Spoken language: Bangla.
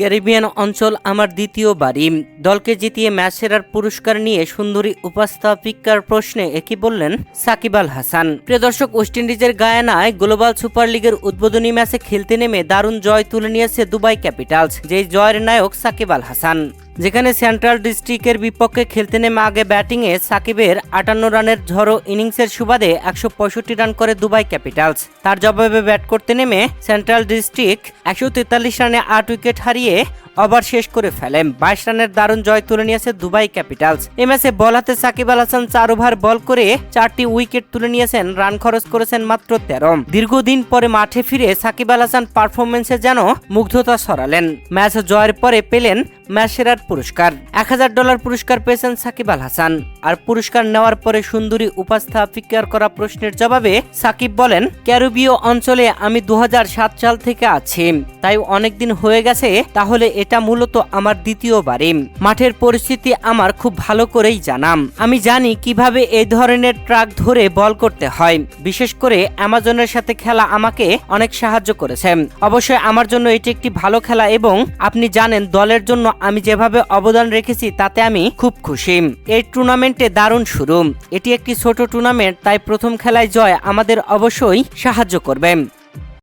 ক্যারিবিয়ান অঞ্চল আমার দ্বিতীয় বাড়ি। দলকে জিতিয়ে ম্যাচ সেরার পুরস্কার নিয়ে সুন্দরী উপস্থাপিকার প্রশ্নে একই বললেন সাকিব আল হাসান। প্রিয় দর্শক, ওয়েস্ট ইন্ডিজের গায়ানায় গ্লোবাল সুপার লিগের উদ্বোধনী ম্যাচে খেলতে নেমে দারুণ জয় তুলে নিয়েছে দুবাই ক্যাপিটালস, যেই জয়ের নায়ক সাকিব আল হাসান। যেখানে সেন্ট্রাল ডিস্ট্রিক্টের বিপক্ষে খেলতে নেমে আগে ব্যাটিংয়ে সাকিবের আটান্ন রানের ঝড়ো ইনিংসের সুবাদে একশো পঁয়ষট্টি রান করে দুবাই ক্যাপিটালস। তার জবাবে ব্যাট করতে নেমে সেন্ট্রাল ডিস্ট্রিক্ট একশো তেতাল্লিশ রানে আট উইকেট হারিয়ে ওভার শেষ করে ফেলেন। বাইশ রানের দারুণ জয় তুলে নিয়েছে দুবাই ক্যাপিটালস। এই ম্যাচে বল হাতে সাকিব আল হাসান চার ওভার বল করে চারটি উইকেট তুলে নিয়েছেন, রান খরচ করেছেন মাত্র তেরো। দীর্ঘদিন পরে মাঠে ফিরে সাকিব আল হাসান পারফরমেন্সে যেন মুগ্ধতা সরালেন। ম্যাচ জয়ের পরে পেলেন ম্যাচ সেরার পুরস্কার। এক হাজার ডলার পুরস্কার পেয়েছেন সাকিব আল হাসান। আর পুরস্কার নেওয়ার পরে সুন্দরী উপস্থাপিকার করা প্রশ্নের জবাবে সাকিব বলেন, ক্যারিবীয় অঞ্চলে আমি দু হাজার সাত সাল থেকে আছি। তাই অনেকদিন হয়ে গেছে, তাহলে এটা মূলত আমার দ্বিতীয় বাড়ি মাঠের পরিস্থিতি আমার খুব ভালো করেই জানাম। আমি জানি কীভাবে এই ধরনের ট্রাক ধরে বল করতে হয়। বিশেষ করে অ্যামাজনের সাথে খেলা আমাকে অনেক সাহায্য করেছে। অবশ্যই আমার জন্য এটি একটি ভালো খেলা এবং আপনি জানেন দলের জন্য আমি যেভাবে অবদান রেখেছি তাতে আমি খুব খুশি। এই টুর্নামেন্টে দারুণ শুরু। এটি একটি ছোট টুর্নামেন্ট, তাই প্রথম খেলায় জয় আমাদের অবশ্যই সাহায্য করবে।